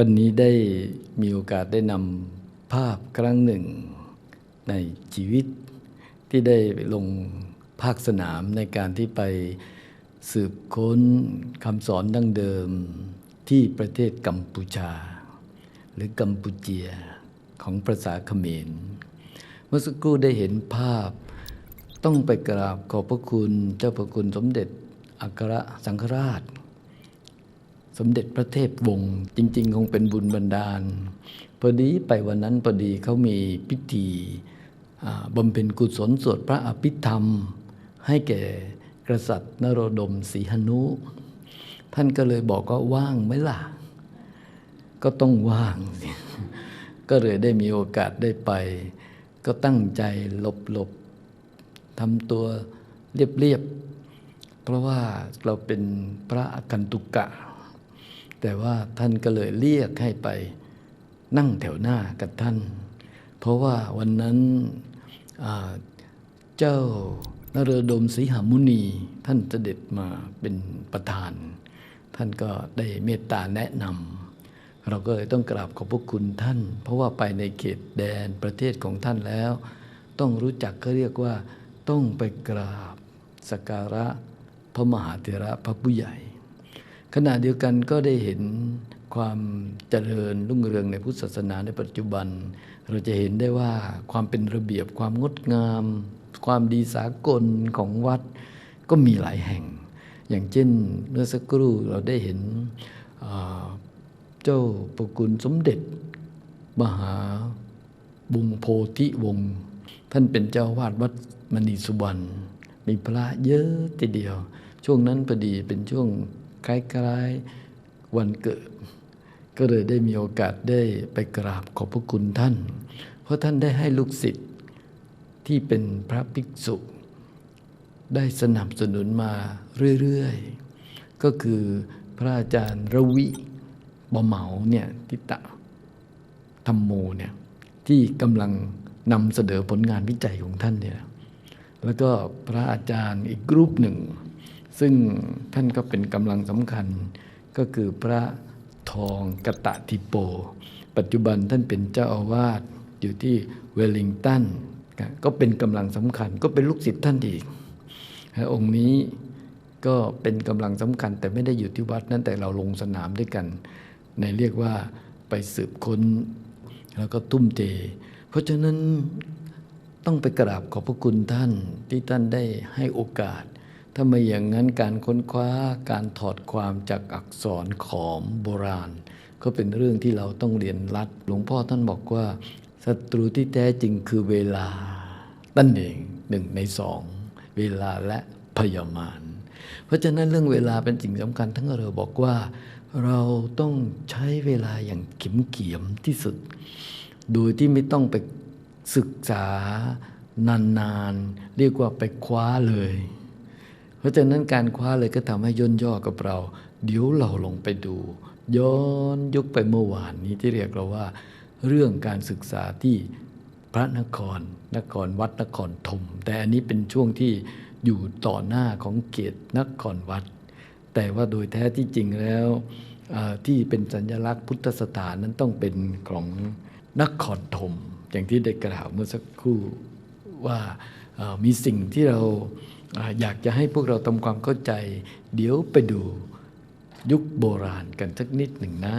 วันนี้ได้มีโอกาสได้นำภาพครั้งหนึ่ง ในชีวิตที่ได้ลงภาคสนามในการที่ไปสืบค้นคำสอนดั้งเดิมที่ประเทศกัมพูชา หรือกัมพูเจียของภาษาเขมร เมื่อสักครู่ได้เห็นภาพ ต้องไปกราบขอบพระคุณเจ้าพระคุณสมเด็จอัครสังฆราช สมเด็จพระเทพวงศ์จริง ๆ คงเป็นบุญบันดาล พอดีไปวันนั้นพอดีเขามีพิธีบำเพ็ญกุศลสวดพระอภิธรรม ให้แก่กษัตริย์นโรดมศรีหนุ ท่านก็เลยบอกว่าว่างไหมล่ะ ก็ต้องว่าง ก็เลยได้มีโอกาสได้ไป ก็ตั้งใจหลบหลบทำตัวเรียบๆ เพราะว่าเราเป็นพระกันตุกะ แต่ว่าท่านก็เลยเรียกให้ไปนั่งแถวหน้ากับท่าน เพราะว่าวันนั้นเจ้านเรดมศรีหามุนีท่านเสด็จมาเป็นประธาน ท่านก็ได้เมตตาแนะนำเราก็เลยต้องกราบขอบพระคุณท่าน เพราะว่าไปในเขตแดนประเทศของท่านแล้ว ต้องรู้จักก็เรียกว่า ต้องไปกราบสกการะพระมหาเถระพระผู้ใหญ่ ขณะเดียวกันก็ได้เห็นความเจริญรุ่งเรืองในพุทธศาสนาในปัจจุบัน เราจะเห็นได้ว่าความเป็นระเบียบความงดงาม ความดีสากลของวัดก็มีหลายแห่ง อย่างเช่นเมื่อสักครู่เราได้เห็นเจ้าประกุลสมเด็จ มหาบุงโพธิวงศ์ท่านเป็นเจ้าวาดวัดมณีสุวรรณมีพระเยอะทีเดียว ช่วงนั้นพอดีเป็นช่วง คล้ายๆวันเกิด ก็เลยได้มีโอกาสได้ไปกราบขอบพระคุณท่าน เพราะท่านได้ให้ลูกศิษย์ที่เป็นพระภิกษุ ได้สนับสนุนมาเรื่อยๆ ก็คือพระอาจารย์ระวิบเหมาเนี่ยทิตะธรรมโมเนี่ยที่กำลังนำเสนอผลงานวิจัยของท่านเนี่ยแล้วก็พระอาจารย์อีกรูปหนึ่ง ซึ่งท่านก็เป็นกำลังสำคัญ ก็คือพระทองกตะทิโป ปัจจุบันท่านเป็นเจ้าอาวาสอยู่ที่เวลลิงตันก็เป็นกำลังสำคัญ ก็เป็นลูกศิษย์ท่านอีก องค์นี้ก็เป็นกำลังสำคัญแต่ไม่ได้อยู่ที่วัดนั้นแต่เราลงสนามด้วยกัน ในเรียกว่าไปสืบค้นแล้วก็ตุ้มเตเพราะฉะนั้นต้องไปกราบขอบพระคุณท่านที่ท่านได้ให้โอกาส ถ้าไม่อย่างนั้นการค้นคว้าการถอดความจากอักษรขอมโบราณ ก็เป็นเรื่องที่เราต้องเรียนรัด หลวงพ่อท่านบอกว่าศัตรูที่แท้จริงคือเวลานั่นเองหนึ่งในสองเวลาและพยามารเพราะฉะนั้นเรื่องเวลาเป็นสิ่งสำคัญ ทั้งเราบอกว่า เราต้องใช้เวลาอย่างเข็มเขียมที่สุด โดยที่ไม่ต้องไปศึกษานานๆ เรียกว่าไปคว้าเลย ราะฉะนั้นการคว้าเลยก็ทำให้ย่นย่อกับเรา เดี๋ยวเราลงไปดู ย้อนยุคไปเมื่อวานนี้ที่เรียกเราว่า เรื่องการศึกษาที่พระนคร นครวัดนครธมแต่อันนี้เป็นช่วงที่อยู่ต่อหน้าของเกตนครวัด แต่ว่าโดยแท้ที่จริงแล้วที่เป็นสัญลักษณ์พุทธสถานนั้นต้องเป็นของนครธมอย่างที่ได้กล่าวเมื่อสักครู่ว่ามีสิ่งที่เรา อยากจะให้พวกเราทำความเข้าใจ เดี๋ยวไปดูยุคโบราณกันสักนิดหนึ่งนะ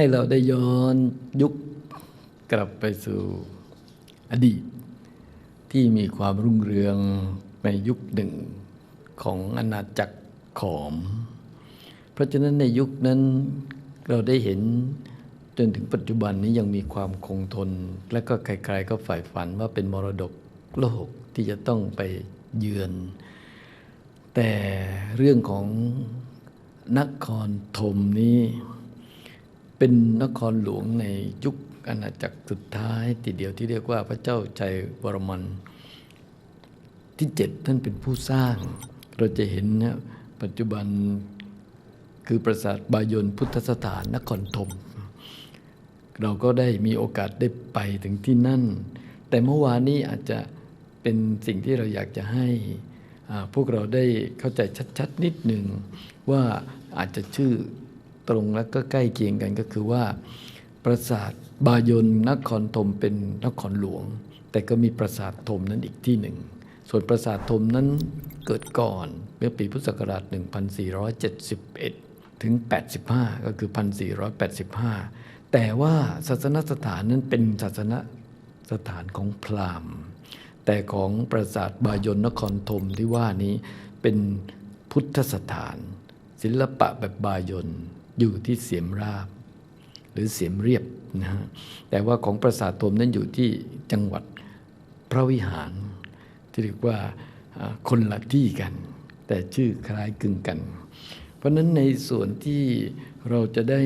ให้เราได้ย้อนยุคกลับไปสู่อดีต ที่มีความรุ่งเรืองในยุคหนึ่งของอาณาจักรขอม เพราะฉะนั้นในยุคนั้นเราได้เห็นจนถึงปัจจุบันนี้ยังมีความคงทน และก็ใครๆก็ใฝ่ฝันว่าเป็นมรดกโลกที่จะต้องไปเยือน แต่เรื่องของนครธมนี้ เป็นนครหลวงในยุคอาณาจักรสุดท้ายทีเดียวที่เรียกว่าพระเจ้าชัยวรมันที่เจ็ดท่านเป็นผู้สร้าง เราจะเห็นนะปัจจุบันคือปราสาทบายนพุทธสถานนครธมเราก็ได้มีโอกาสได้ไปถึงที่นั่น แต่เมื่อวานนี้อาจจะเป็นสิ่งที่เราอยากจะให้พวกเราได้เข้าใจชัด ๆ นิดหนึ่งว่าอาจจะชื่อ ตรงและก็ใกล้เคียงกันก็คือว่า ปราสาทบายนนครธมเป็นนครหลวง แต่ก็มีปราสาทธมนั้นอีกที่หนึ่ง ส่วนปราสาทธมนั้นเกิดก่อนเมื่อปีพุทธศักราช 1471 ถึง 85 ก็คือ 1485 แต่ว่าศาสนสถานนั้นเป็นศาสนสถานของพราหมณ์ แต่ของปราสาทบายนนครธมที่ว่านี้เป็นพุทธสถาน ศิลปะแบบบายน อยู่ที่เสียมราบ หรือเสียมเรียบนะฮะแต่ว่าของปราสาทธมนั้นอยู่ที่จังหวัดพระวิหาร ที่เรียกว่าคนละที่กัน แต่ชื่อคล้ายคลึงกัน เพราะนั้นในส่วนที่เราจะได้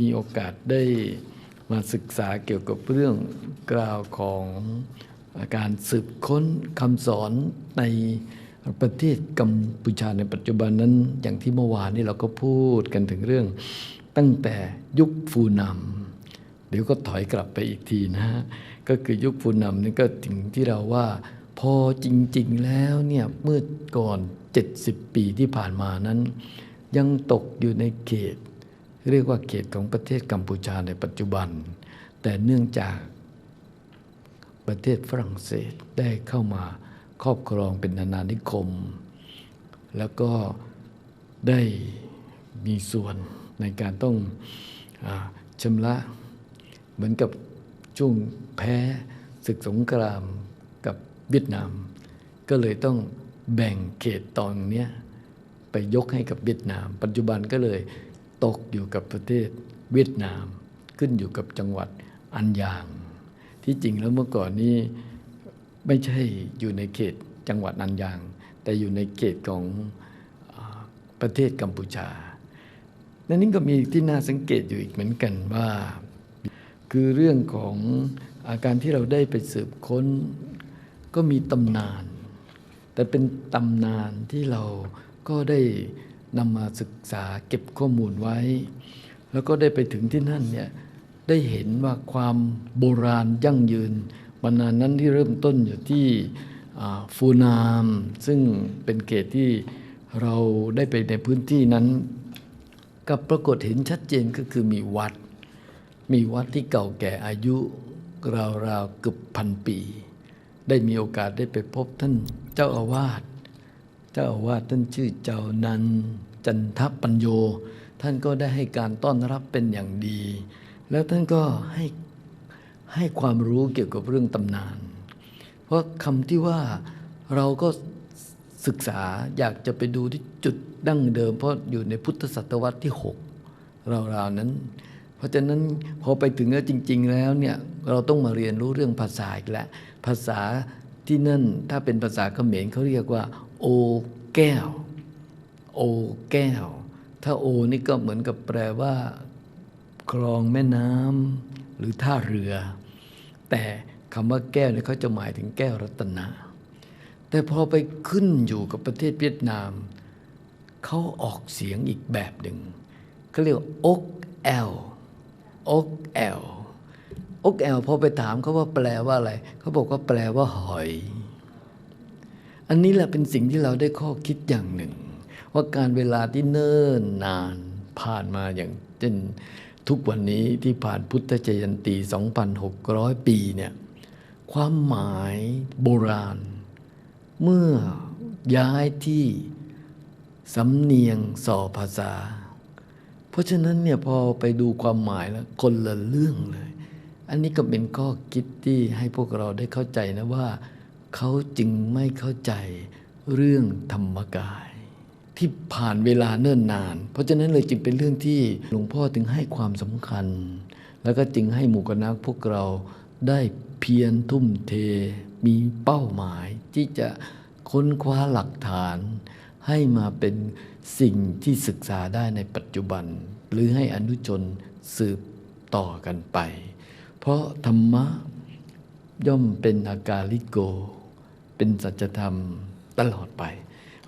มีโอกาสได้มาศึกษาเกี่ยวกับเรื่องกล่าวของการสืบค้นคำสอนใน ประเทศกัมพูชาในปัจจุบันนั้น อย่างที่เมื่อวานนี้เราก็พูดกันถึงเรื่อง ตั้งแต่ยุคฟูนำเดี๋ยวก็ถอยกลับไปอีกทีนะฮะก็คือยุคฟูนำนี่ก็ถึงที่เราว่า พอจริง ๆ แล้วเนี่ยเมื่อก่อน 70 ปีที่ผ่านมานั้น ยังตกอยู่ในเขต เรียกว่าเขตของประเทศกัมพูชาในปัจจุบัน แต่เนื่องจากประเทศฝรั่งเศสได้เข้ามา ครอบครองเป็นอาณานิคม แล้วก็ได้มีส่วนในการต้องอชำระเหมือนกับช่วงแพ้ศึกสงครามกับเวียดนาม ก็เลยต้องแบ่งเขตตอนนี้ไปยกให้กับเวียดนาม ปัจจุบันก็เลยตกอยู่กับประเทศเวียดนาม ขึ้นอยู่กับจังหวัดอันยาง ที่จริงแล้วเมื่อก่อนนี้ ไม่ใช่อยู่ในเขตจังหวัดอันยาง แต่อยู่ในเขตของประเทศกัมพูชาและนี่ก็มีที่น่าสังเกตอยู่อีกเหมือนกันว่า คือเรื่องของอาการที่เราได้ไปสืบค้น ก็มีตำนาน แต่เป็นตำนานที่เราก็ได้นำมาศึกษาเก็บข้อมูลไว้ แล้วก็ได้ไปถึงที่นั่นเนี่ยได้เห็นว่าความโบราณยั่งยืน มานานั้นที่เริ่มต้นอยู่ที่ฟูนาม ซึ่งเป็นเขตที่เราได้ไปในพื้นที่นั้น กับปรากฏเห็นชัดเจนก็คือมีวัด มีวัดที่เก่าแก่อายุราวๆเกือบพันปี ได้มีโอกาสได้ไปพบท่านเจ้าอาวาสเจ้าอาวาสท่านชื่อเจ้านันจันทปัญโย ท่านก็ได้ให้การต้อนรับเป็นอย่างดี แล้วท่านก็ให้ ให้ความรู้เกี่ยวกับเรื่องตำนาน เพราะคำที่ว่าเราก็ศึกษาอยากจะไปดูที่จุดดั้งเดิม เพราะอยู่ในพุทธศตวรรษที่ 6 ราวๆนั้น เพราะฉะนั้นพอไปถึงแล้วจริง ๆ แล้วเนี่ยเราต้องมาเรียนรู้เรื่องภาษาอีกแล้วภาษาที่นั่นถ้าเป็นภาษาเขมรเขาเรียกว่า โอแก้ว โอแก้ว ถ้าโอนี่ก็เหมือนกับแปลว่า คลองแม่น้ำ หรือท่าเรือ แต่คำว่าแก้วเนี่ยเขาจะหมายถึงแก้วรัตนาแต่พอไปขึ้นอยู่กับประเทศเวียดนาม เขาออกเสียงอีกแบบหนึ่งเขาเรียกอกแอลอกแอลอกแอลพอไปถามเขาว่าแปลว่าอะไร เขาบอกว่าแปลว่าหอย อันนี้แหละเป็นสิ่งที่เราได้ข้อคิดอย่างหนึ่ง ว่าการเวลาที่เนิ่นนานผ่านมาอย่างเช่น ทุกวันนี้ที่ผ่านพุทธเจยันตี 2,600 ปีเนี่ยความหมายโบราณ เมื่อย้ายที่สำเนียงสอภาษา เพราะฉะนั้นเนี่ยพอไปดูความหมายแล้วคนละเรื่องเลย อันนี้ก็เป็นข้อคิดที่ให้พวกเราได้เข้าใจนะว่า เขาจึงไม่เข้าใจเรื่องธรรมกาย ที่ผ่านเวลาเนิ่นนาน เพราะฉะนั้นเลยจึงเป็นเรื่องที่หลวงพ่อถึงให้ความสำคัญ แล้วก็จึงให้หมู่คณะพวกเราได้เพียรทุ่มเท มีเป้าหมาย ที่จะค้นคว้าหลักฐาน ให้มาเป็นสิ่งที่ศึกษาได้ในปัจจุบัน หรือให้อนุชนสืบต่อกันไป เพราะธรรมะย่อมเป็นอากาลิโก เป็นสัจธรรมตลอดไป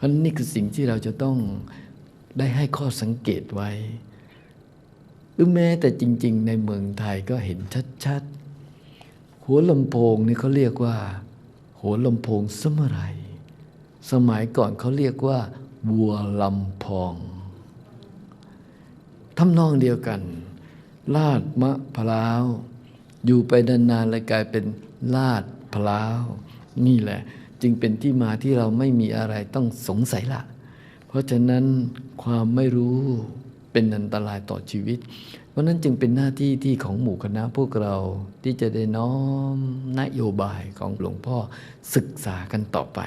เพราะนี่คือสิ่งที่เราจะต้องได้ให้ข้อสังเกตไว้ หรือแม้แต่จริง ๆ ในเมืองไทยก็เห็นชัดๆ หัวลำโพงนี่เขาเรียกว่า หัวลำโพงสมไรยสมัยก่อนเขาเรียกว่าวัวลำพองทำนองเดียวกัน ลาดมะพร้าว อยู่ไปนานๆเลยกลายเป็นลาดพร้าว นี่แหละ จึงเป็นที่มาที่เราไม่มีอะไรต้องสงสัยละ เพราะฉะนั้นความไม่รู้เป็นอันตรายต่อชีวิต เพราะนั้นจึงเป็นหน้าที่ที่ของหมู่คณะพวกเราที่จะได้น้อมนโยบายของหลวงพ่อศึกษากันต่อไป